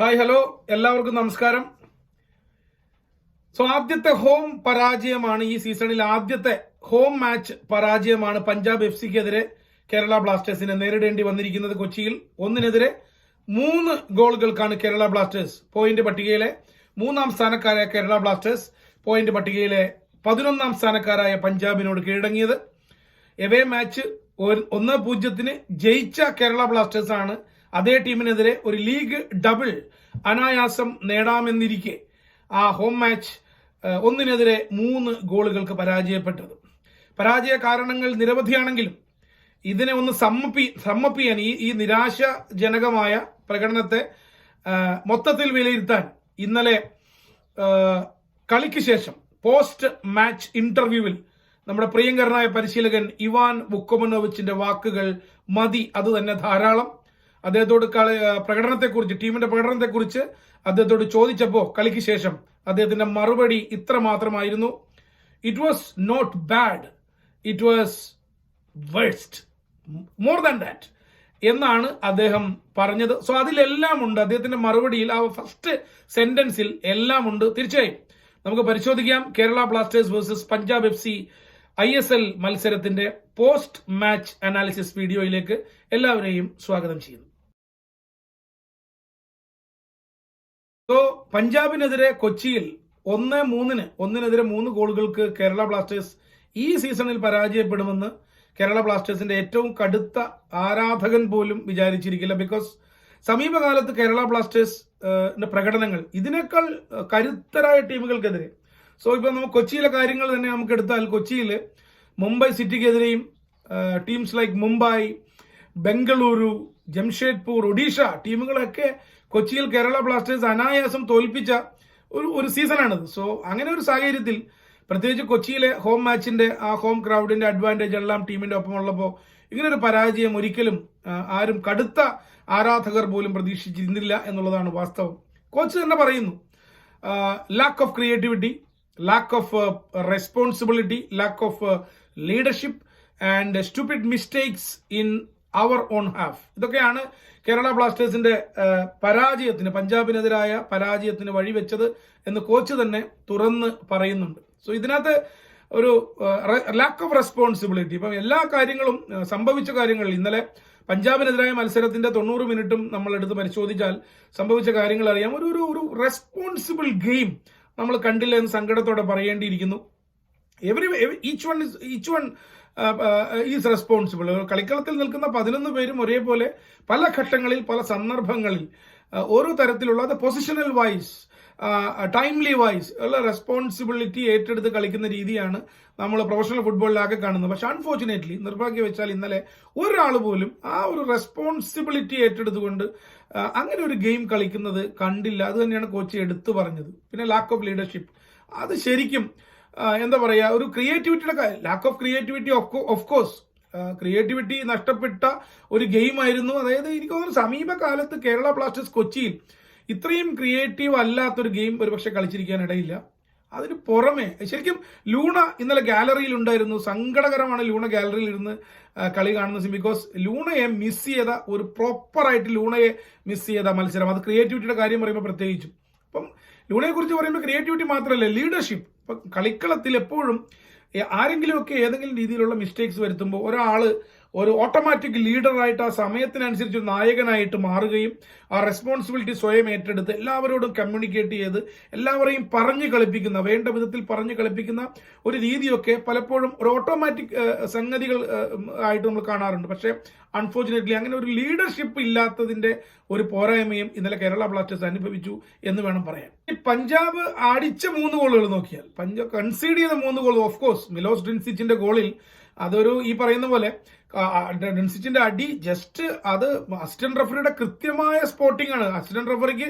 Hi hello. എല്ലാവർക്കും നമസ്കാരം. So ആദ്യത്തെ ഹോം പരാജയമാണ് ഈ സീസണിൽ ആദ്യത്തെ ഹോം മാച്ച് പരാജയമാണ് പഞ്ചാബ് എഫ് സിക്കെതിരെ കേരള ബ്ലാസ്റ്റേഴ്സിനെ നേരിടേണ്ടി വന്നിരിക്കുന്നത് കൊച്ചിയിൽ. ഒന്നിനെതിരെ മൂന്ന് ഗോളുകൾക്കാണ് കേരള ബ്ലാസ്റ്റേഴ്സ് പോയിന്റ് പട്ടികയിലെ മൂന്നാം സ്ഥാനക്കാരായ കേരള ബ്ലാസ്റ്റേഴ്സ് പോയിന്റ് പട്ടികയിലെ പതിനൊന്നാം സ്ഥാനക്കാരായ പഞ്ചാബിനോട് കീഴടങ്ങിയത്. എവേ മാച്ച് ഒന്ന് പൂജ്യത്തിന് ജയിച്ച കേരള ബ്ലാസ്റ്റേഴ്സ് ആണ് അതേ ടീമിനെതിരെ ഒരു ലീഗ് ഡബിൾ അനായാസം നേടാമെന്നിരിക്കെ ആ ഹോം മാച്ച് ഒന്നിനെതിരെ മൂന്ന് ഗോളുകൾക്ക് പരാജയപ്പെട്ടത്. പരാജയ കാരണങ്ങൾ നിരവധിയാണെങ്കിലും ഇതിനെ ഒന്ന് സമ്മപ്പി സമ്മപ്പിയാൻ ഈ ഈ നിരാശാജനകമായ പ്രകടനത്തെ മൊത്തത്തിൽ വിലയിരുത്താൻ ഇന്നലെ കളിക്ക് ശേഷം പോസ്റ്റ് മാച്ച് ഇന്റർവ്യൂവിൽ നമ്മുടെ പ്രിയങ്കരനായ പരിശീലകൻ ഇവാൻ വുക്കോമനോവിച്ചിന്റെ വാക്കുകൾ മതി അത് തന്നെ ധാരാളം. അദ്ദേഹത്തോട് കളി പ്രകടനത്തെ പ്രകടനത്തെക്കുറിച്ച് ടീമിന്റെ പ്രകടനത്തെക്കുറിച്ച് അദ്ദേഹത്തോട് ചോദിച്ചപ്പോൾ കളിക്ക് ശേഷം അദ്ദേഹത്തിന്റെ മറുപടി ഇത്ര മാത്രമായിരുന്നു. It was not bad it was worst more than that എന്നാണ് അദ്ദേഹം പറഞ്ഞത്. സോ അതിലെല്ലാം ഉണ്ട് അദ്ദേഹത്തിന്റെ മറുപടിയിൽ ആ ഫസ്റ്റ് സെന്റൻസിൽ എല്ലാം ഉണ്ട് തീർച്ചയായും നമുക്ക് പരിശോധിക്കാം. Kerala Blasters versus Punjab F C I S L മത്സരത്തിന്റെ പോസ്റ്റ് മാച്ച് അനാലിസിസ് വീഡിയോയിലേക്ക് എല്ലാവരെയും സ്വാഗതം ചെയ്യുന്നു. സോ പഞ്ചാബിനെതിരെ കൊച്ചിയിൽ ഒന്ന് മൂന്നിന് ഒന്നിനെതിരെ മൂന്ന് ഗോളുകൾക്ക് കേരള ബ്ലാസ്റ്റേഴ്സ് ഈ സീസണിൽ പരാജയപ്പെടുമെന്ന് കേരള ബ്ലാസ്റ്റേഴ്സിന്റെ ഏറ്റവും കടുത്ത ആരാധകൻ പോലും വിചാരിച്ചിരിക്കില്ല. ബിക്കോസ് സമീപകാലത്ത് കേരള ബ്ലാസ്റ്റേഴ്സ് ഏഹ്, പ്രകടനങ്ങൾ ഇതിനേക്കാൾ കരുത്തരായ ടീമുകൾക്കെതിരെ. സോ ഇപ്പൊ നമുക്ക് കൊച്ചിയിലെ കാര്യങ്ങൾ തന്നെ നമുക്ക് എടുത്താൽ കൊച്ചിയിൽ മുംബൈ സിറ്റിക്കെതിരെയും ടീംസ് ലൈക്ക് മുംബൈ ബംഗളൂരു ജംഷേദ്പൂർ ഒഡീഷ ടീമുകളൊക്കെ കൊച്ചിയിൽ കേരള ബ്ലാസ്റ്റേഴ്സ് അനായാസം തോൽപ്പിച്ച ഒരു ഒരു സീസണാണിത്. സോ അങ്ങനെ ഒരു സാഹചര്യത്തിൽ പ്രത്യേകിച്ച് കൊച്ചിയിലെ ഹോം മാച്ചിന്റെ ആ ഹോം ക്രൗഡിന്റെ അഡ്വാന്റേജ് എല്ലാം ടീമിന്റെ ഒപ്പമുള്ളപ്പോൾ ഇങ്ങനെ ഒരു പരാജയം ഒരിക്കലും ആരും കടുത്ത ആരാധകർ പോലും പ്രതീക്ഷിച്ചിരുന്നില്ല എന്നുള്ളതാണ് വാസ്തവം. കോച്ച് തന്നെ പറയുന്നു lack of creativity lack of responsibility lack of leadership and stupid mistakes in our own half ഇതൊക്കെയാണ് കേരള ബ്ലാസ്റ്റേഴ്സിന്റെ പരാജയത്തിന് പഞ്ചാബിനെതിരായ പരാജയത്തിന് വഴിവെച്ചത് എന്ന് കോച്ച് തന്നെ തുറന്ന് പറയുന്നുണ്ട്. സോ ഇതിനകത്ത് ഒരു ലാക്ക് ഓഫ് റെസ്പോൺസിബിലിറ്റി ഇപ്പം എല്ലാ കാര്യങ്ങളും സംഭവിച്ച കാര്യങ്ങൾ ഇന്നലെ പഞ്ചാബിനെതിരായ മത്സരത്തിന്റെ തൊണ്ണൂറ് മിനിറ്റും നമ്മൾ എടുത്ത് പരിശോധിച്ചാൽ സംഭവിച്ച കാര്യങ്ങൾ അറിയാം ഒരു ഒരു റെസ്പോൺസിബിൾ ഗെയിം നമ്മൾ കണ്ടില്ല എന്ന് സങ്കടത്തോടെ പറയേണ്ടിയിരിക്കുന്നു. Every each one is each one is responsible കളിക്കളത്തിൽ നിൽക്കുന്ന പതിനൊന്ന് പേരും ഒരേപോലെ പല ഘട്ടങ്ങളിൽ പല സന്ദർഭങ്ങളിൽ ആ, ഓരോ തരത്തിലുള്ള അത് പൊസിഷണൽ വൈസ് ടൈംലി വൈസ് ഉള്ള റെസ്പോൺസിബിലിറ്റി ഏറ്റെടുത്ത് കളിക്കുന്ന രീതിയാണ് നമ്മൾ പ്രൊഫഷണൽ ഫുട്ബോളിലാകെ കാണുന്നത്. പക്ഷെ അൺഫോർച്ചുനേറ്റ്ലി നിർഭാഗ്യം വെച്ചാൽ ഇന്നലെ ഒരാൾ പോലും ആ ഒരു റെസ്പോൺസിബിലിറ്റി ഏറ്റെടുത്തുകൊണ്ട് അങ്ങനെ ഒരു ഗെയിം കളിക്കുന്നത് കണ്ടില്ല. അത് തന്നെയാണ് കോച്ച് എടുത്തു പറഞ്ഞത്. പിന്നെ ലാക്ക് ഓഫ് ലീഡർഷിപ്പ് അത് ശരിക്കും എന്താ പറയുക ഒരു ക്രിയേറ്റിവിറ്റിയുടെ lack of creativity of course creativity നഷ്ടപ്പെട്ട ഒരു ഗെയിം ആയിരുന്നു. അതായത് എനിക്ക് തോന്നുന്നു സമീപകാലത്ത് കേരള ബ്ലാസ്റ്റേഴ്സ് കൊച്ചിയിൽ ഇത്രയും ക്രിയേറ്റീവ് അല്ലാത്തൊരു ഗെയിം ഒരുപക്ഷെ കളിച്ചിരിക്കാൻ ഇടയില്ല. അതിന് പുറമെ ശരിക്കും ലൂണ ഇന്നലെ ഗാലറിയിൽ ഉണ്ടായിരുന്നു. സങ്കടകരമാണ് ലൂണ ഗാലറിയിൽ ഇരുന്ന് കളി കാണുന്നത് ബിക്കോസ് ലൂണയെ മിസ് ചെയ്ത ഒരു പ്രോപ്പറായിട്ട് ലൂണയെ മിസ് ചെയ്ത മത്സരം. അത് ക്രിയേറ്റിവിറ്റിയുടെ കാര്യം പറയുമ്പോൾ പ്രത്യേകിച്ചും. അപ്പം ലൂണയെ കുറിച്ച് പറയുമ്പോൾ ക്രിയേറ്റിവിറ്റി മാത്രമല്ല ലീഡർഷിപ്പ് കളിക്കളത്തിൽ എപ്പോഴും ആരെങ്കിലുമൊക്കെ ഏതെങ്കിലും രീതിയിലുള്ള മിസ്റ്റേക്സ് വരുത്തുമ്പോൾ ഒരാൾ ഒരു ഓട്ടോമാറ്റിക് ലീഡറായിട്ട് ആ സമയത്തിനനുസരിച്ച് നായകനായിട്ട് മാറുകയും ആ റെസ്പോൺസിബിലിറ്റി സ്വയം ഏറ്റെടുത്ത് എല്ലാവരോടും കമ്മ്യൂണിക്കേറ്റ് ചെയ്ത് എല്ലാവരെയും പറഞ്ഞു കളിപ്പിക്കുന്ന വേണ്ട വിധത്തിൽ പറഞ്ഞു കളിപ്പിക്കുന്ന ഒരു രീതിയൊക്കെ പലപ്പോഴും ഒരു ഓട്ടോമാറ്റിക് സംഗതികൾ ആയിട്ട് നമ്മൾ കാണാറുണ്ട്. പക്ഷേ അൺഫോർച്ചുനേറ്റ്ലി അങ്ങനെ ഒരു ലീഡർഷിപ്പ് ഇല്ലാത്തതിന്റെ ഒരു പോരായ്മയും ഇന്നലെ കേരള ബ്ലാസ്റ്റേഴ്സ് അനുഭവിച്ചു എന്ന് വേണം പറയാൻ. ഈ പഞ്ചാബ് അടിച്ച മൂന്ന് ഗോളുകൾ നോക്കിയാൽ പഞ്ചാബ് കൺസീഡ് ചെയ്ത മൂന്ന് ഗോൾ ഓഫ് കോഴ്സ് മിലോസ് ഡ്രിൻസിച്ചിന്റെ ഗോളിൽ അതൊരു ഈ പറയുന്ന പോലെ ആ, അടി ജസ്റ്റ് അത് അസിസ്റ്റന്റ് റഫറിയുടെ കൃത്യമായ സ്പോട്ടിംഗ് ആണ്. അസിസ്റ്റന്റ് റഫറിക്ക്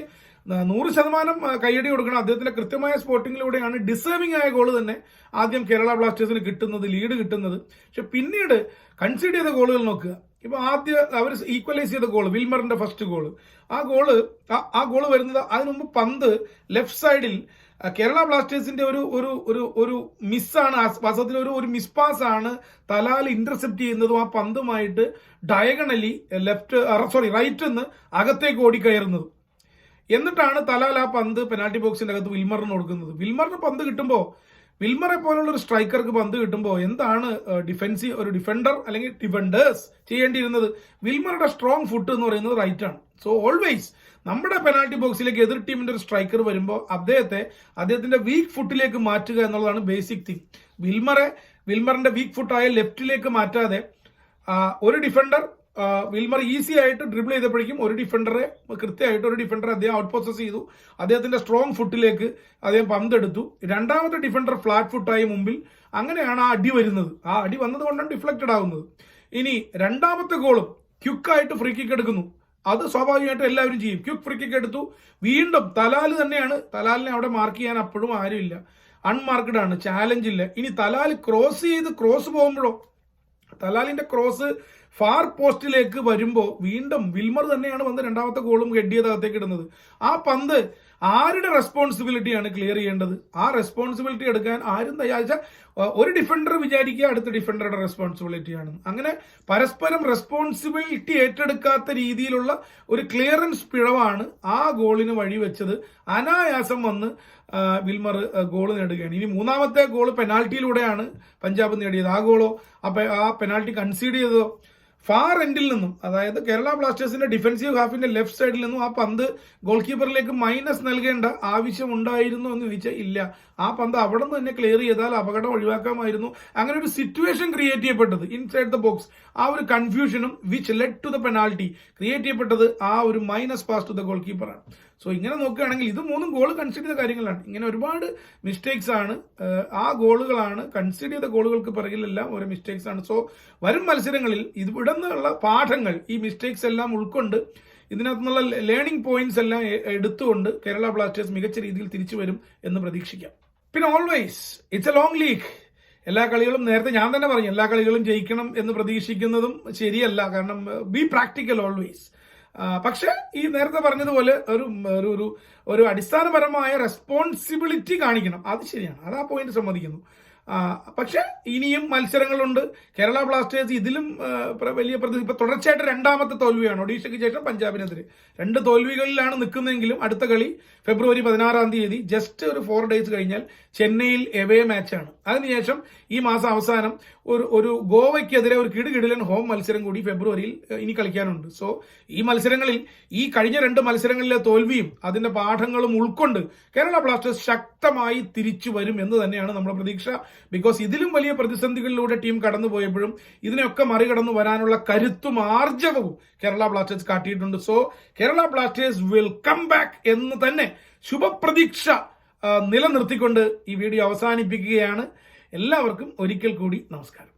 നൂറ് ശതമാനം കൈയടി കൊടുക്കണം. അദ്ദേഹത്തിന്റെ കൃത്യമായ സ്പോട്ടിങ്ങിലൂടെയാണ് ഡിസേർവിംഗ് ആയ ഗോൾ തന്നെ ആദ്യം കേരള ബ്ലാസ്റ്റേഴ്സിന് കിട്ടുന്നത് ലീഡ് കിട്ടുന്നത്. പക്ഷെ പിന്നീട് കൺസീഡ് ചെയ്ത ഗോളുകൾ നോക്കുക. ഇപ്പൊ ആദ്യ അവർ ഈക്വലൈസ് ചെയ്ത ഗോൾ വിൽമറിന്റെ ഫസ്റ്റ് ഗോൾ ആ ഗോൾ ആ- ഗോൾ വരുന്നത് അതിനുമുമ്പ് പന്ത് ലെഫ്റ്റ് സൈഡിൽ കേരള ബ്ലാസ്റ്റേഴ്സിന്റെ ഒരു ഒരു ഒരു ഒരു മിസ്സാണ് വാസ്തവത്തിൽ ഒരു ഒരു മിസ് പാസ് ആണ് തലാൽ ഇന്റർസെപ്റ്റ് ചെയ്യുന്നതും ആ പന്തുമായിട്ട് ഡയഗണലി ലെഫ്റ്റ് സോറി റൈറ്റ് നിന്ന് അകത്തേക്ക് ഓടിക്കയറുന്നതും. എന്നിട്ടാണ് തലാൽ ആ പന്ത് പെനാൽറ്റി ബോക്സിന്റെ അകത്ത് വിൽമറിന് കൊടുക്കുന്നത്. വിൽമറിന് പന്ത് കിട്ടുമ്പോൾ വിൽമറെ പോലുള്ള ഒരു സ്ട്രൈക്കർക്ക് പന്ത് കിട്ടുമ്പോൾ എന്താണ് ഡിഫൻസീവ് ഒരു ഡിഫൻഡർ അല്ലെങ്കിൽ ഡിഫൻഡേഴ്സ് ചെയ്യേണ്ടിയിരുന്നത്? വിൽമറുടെ സ്ട്രോങ് ഫുട്ട് എന്ന് പറയുന്നത് റൈറ്റ് ആണ്. സോ ഓൾവേസ് നമ്മുടെ പെനാൽറ്റി ബോക്സിലേക്ക് എതിർ ടീമിന്റെ ഒരു സ്ട്രൈക്കർ വരുമ്പോൾ അദ്ദേഹത്തെ അദ്ദേഹത്തിന്റെ വീക്ക് ഫുട്ടിലേക്ക് മാറ്റുക എന്നുള്ളതാണ് ബേസിക് തിങ് വിൽമറെ വിൽമറിന്റെ വീക്ക് ഫുട്ടായ ലെഫ്റ്റിലേക്ക് മാറ്റാതെ ഒരു ഡിഫൻഡർ വിൽമർ ഈസി ആയിട്ട് ഡ്രിബിൾ ചെയ്തപ്പോഴേക്കും ഒരു ഡിഫൻഡറെ കൃത്യമായിട്ട് ഒരു ഡിഫൻഡർ അദ്ദേഹം ഔട്ട് പ്രോസസ് ചെയ്തു. അദ്ദേഹത്തിന്റെ സ്ട്രോങ് ഫുട്ടിലേക്ക് അദ്ദേഹം പന്തെടുത്തു. രണ്ടാമത്തെ ഡിഫൻഡർ ഫ്ലാറ്റ് ഫുട്ടായി മുമ്പിൽ അങ്ങനെയാണ് ആ അടി വരുന്നത്. ആ അടി വന്നത് കൊണ്ടാണ് ഡിഫ്ലക്റ്റഡ് ആവുന്നത്. ഇനി രണ്ടാമത്തെ ഗോളും ക്യുക്കായിട്ട് ഫ്രീ കിക്ക് എടുക്കുന്നു. അത് സ്വാഭാവികമായിട്ടും എല്ലാവരും ചെയ്യും. ക്യുക്ക് ഫ്രീ കിക്ക് എടുത്തു. വീണ്ടും തലാൽ തന്നെയാണ്. തലാലിനെ അവിടെ മാർക്ക് ചെയ്യാൻ അപ്പോഴും ആരുമില്ല. അൺമാർക്ക്ഡ് ആണ്. ചാലഞ്ച് ഇല്ല. ഇനി തലാൽ ക്രോസ് ചെയ്ത് ക്രോസ് പോകുമ്പോഴോ? തലാലിന്റെ ക്രോസ് ഫാർ പോസ്റ്റിലേക്ക് വരുമ്പോൾ വീണ്ടും വിൽമർ തന്നെയാണ് വന്ന് രണ്ടാമത്തെ ഗോളും ഹെഡ് അകത്തേക്ക് ഇടുന്നത്. ആ പന്ത് ആരുടെ റെസ്പോൺസിബിലിറ്റിയാണ് ക്ലിയർ ചെയ്യേണ്ടത്? ആ റെസ്പോൺസിബിലിറ്റി എടുക്കാൻ ആരും തയ്യാഴ്ച ഒരു ഡിഫൻഡർ വിചാരിക്കുക അടുത്ത ഡിഫൻഡറുടെ റെസ്പോൺസിബിലിറ്റിയാണ് അങ്ങനെ പരസ്പരം റെസ്പോൺസിബിലിറ്റി ഏറ്റെടുക്കാത്ത രീതിയിലുള്ള ഒരു ക്ലിയറൻസ് പിഴവാണ് ആ ഗോളിന് വഴിവെച്ചത് അനായാസം വന്ന് വിൽമർ ഗോൾ നേടുകയാണ്. ഇനി മൂന്നാമത്തെ ഗോൾ പെനാൽറ്റിയിലൂടെയാണ് പഞ്ചാബ് നേടിയത്. ആ ഗോളോ ആ പെനാൽറ്റി കൺസീഡ് ചെയ്തതോ? ഫാർ എൻഡിൽ നിന്നും അതായത് കേരള ബ്ലാസ്റ്റേഴ്സിന്റെ ഡിഫൻസീവ് ഹാഫിന്റെ ലെഫ്റ്റ് സൈഡിൽ നിന്നും ആ പന്ത് ഗോൾ കീപ്പറിലേക്ക് മൈനസ് നൽകേണ്ട ആവശ്യം ഉണ്ടായിരുന്നു എന്ന് ചോദിച്ചാൽ ഇല്ല. ആ പന്ത് അവിടെ നിന്ന് തന്നെ ക്ലിയർ ചെയ്താൽ അപകടം ഒഴിവാക്കാമായിരുന്നു. അങ്ങനെ ഒരു സിറ്റുവേഷൻ ക്രിയേറ്റ് ചെയ്യപ്പെട്ടത് ഇൻസൈഡ് ദ ബോക്സ് ആ ഒരു കൺഫ്യൂഷനും which led to the penalty create ചെയ്യപ്പെട്ടത് ആ ഒരു minus pass to the goal കീപ്പറാണ് so ഇങ്ങനെ നോക്കുകയാണെങ്കിൽ ഇത് മൂന്നും ഗോൾ കൺസിഡർ ചെയ്ത കാര്യങ്ങളാണ്. ഇങ്ങനെ ഒരുപാട് മിസ്റ്റേക്സ് ആണ് ആ ഗോളുകളാണ് കൺസിഡർ ചെയ്ത ഗോളുകൾക്ക് പിറകിലെല്ലാം ഓരോ മിസ്റ്റേക്സ് ആണ്. സോ വരും മത്സരങ്ങളിൽ ഇത് പാഠങ്ങൾ ഈ മിസ്റ്റേക്സ് എല്ലാം ഉൾക്കൊണ്ട് ഇതിനകത്ത് നിന്നുള്ള ലേണിംഗ് പോയിന്റ്സ് എല്ലാം എടുത്തുകൊണ്ട് കേരള ബ്ലാസ്റ്റേഴ്സ് മികച്ച രീതിയിൽ തിരിച്ചു വരും എന്ന് പ്രതീക്ഷിക്കാം. പിന്നെ always it's a long league എല്ലാ കളികളും നേരത്തെ ഞാൻ തന്നെ പറഞ്ഞു എല്ലാ കളികളും ജയിക്കണം എന്ന് പ്രതീക്ഷിക്കുന്നതും ശരിയല്ല. കാരണം ബി പ്രാക്ടിക്കൽ ഓൾവേസ് പക്ഷെ ഈ നേരത്തെ പറഞ്ഞതുപോലെ ഒരു ഒരു ഒരു ഒരു അടിസ്ഥാനപരമായ റെസ്പോൺസിബിലിറ്റി കാണിക്കണം. അത് ശരിയാണ്. അത് ആ പോയിന്റ് സമ്മതിക്കുന്നു. പക്ഷെ ഇനിയും മത്സരങ്ങളുണ്ട്. കേരള ബ്ലാസ്റ്റേഴ്സ് ഇതിലും വലിയ പ്രതി ഇപ്പൊ തുടർച്ചയായിട്ട് രണ്ടാമത്തെ തോൽവിയാണ് ഒഡീഷയ്ക്ക് ശേഷം പഞ്ചാബിനെതിരെ. രണ്ട് തോൽവികളിലാണ് നിൽക്കുന്നതെങ്കിലും അടുത്ത കളി ഫെബ്രുവരി പതിനാറാം തീയതി ജസ്റ്റ് ഒരു ഫോർ ഡേയ്സ് കഴിഞ്ഞാൽ ചെന്നൈയിൽ എവേ മാച്ചാണ് അതിനുശേഷം ഈ മാസം അവസാനം ഒരു ഒരു ഗോവയ്ക്കെതിരെ ഒരു കിടുകിടിലൻ ഹോം മത്സരം കൂടി ഫെബ്രുവരിയിൽ ഇനി കളിക്കാനുണ്ട്. സോ ഈ മത്സരങ്ങളിൽ ഈ കഴിഞ്ഞ രണ്ട് മത്സരങ്ങളിലെ തോൽവിയും അതിന്റെ പാഠങ്ങളും ഉൾക്കൊണ്ട് കേരള ബ്ലാസ്റ്റേഴ്സ് ശക്തമായി തിരിച്ചു വരും എന്ന് തന്നെയാണ് നമ്മുടെ പ്രതീക്ഷ. ബിക്കോസ് ഇതിലും വലിയ പ്രതിസന്ധികളിലൂടെ ടീം കടന്നുപോയപ്പോഴും ഇതിനെയൊക്കെ മറികടന്നു വരാനുള്ള കരുത്തും ആർജവവും Kerala Blasters കാട്ടിയിട്ടുണ്ട്. So Kerala Blasters will come back എന്ന് തന്നെ ശുഭപ്രതീക്ഷ നിലനിർത്തിക്കൊണ്ട് ഈ വീഡിയോ അവസാനിപ്പിക്കുകയാണ്. എല്ലാവർക്കും ഒരിക്കൽ കൂടി നമസ്കാരം.